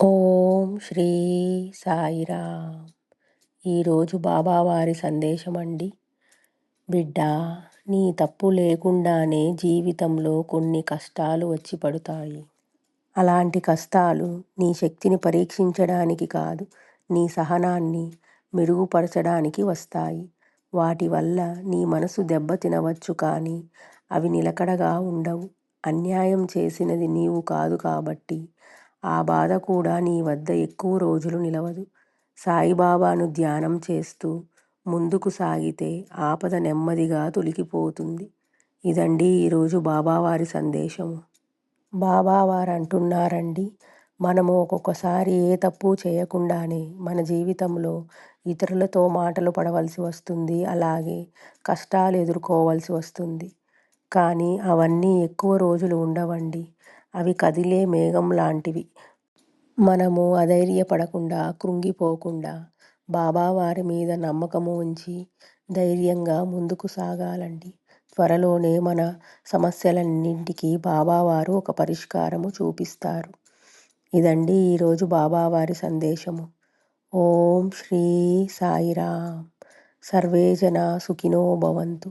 ఓం శ్రీ సాయిరామ్. ఈరోజు బాబావారి సందేశం అండి. బిడ్డ నీ తప్పు లేకుండానే జీవితంలో కొన్ని కష్టాలు వచ్చి పడతాయి. అలాంటి కష్టాలు నీ శక్తిని పరీక్షించడానికి కాదు నీ సహనాన్ని మెరుగుపరచడానికి వస్తాయి. వాటి వల్ల నీ మనసు దెబ్బ తినవచ్చు కానీ అవి నిలకడగా ఉండవు. అన్యాయం చేసినది నీవు కాదు కాబట్టి ఆ బాధ కూడా నీ వద్ద ఎక్కువ రోజులు నిలవదు. సాయిబాబాను ధ్యానం చేస్తూ ముందుకు సాగితే ఆపద నెమ్మదిగా తొలికిపోతుంది ఇదండి ఈరోజు బాబావారి సందేశము. బాబావారు అంటున్నారండి మనము ఒక్కొక్కసారి ఏ తప్పు చేయకుండానే మన జీవితంలో ఇతరులతో మాటలు పడవలసి వస్తుంది అలాగే కష్టాలు ఎదుర్కోవాల్సి వస్తుంది. కానీ అవన్నీ ఎక్కువ రోజులు ఉండవండి. అవి కదిలే మేఘం లాంటివి. మనము అధైర్యపడకుండా కృంగిపోకుండా బాబావారి మీద నమ్మకము ఉంచి ధైర్యంగా ముందుకు సాగాలండి. త్వరలోనే మన సమస్యలన్నింటికీ బాబావారు ఒక పరిష్కారము చూపిస్తారు. ఇదండి ఈరోజు బాబావారి సందేశము. ఓం శ్రీ సాయిరామ్. సర్వేజన సుఖినో భవంతు.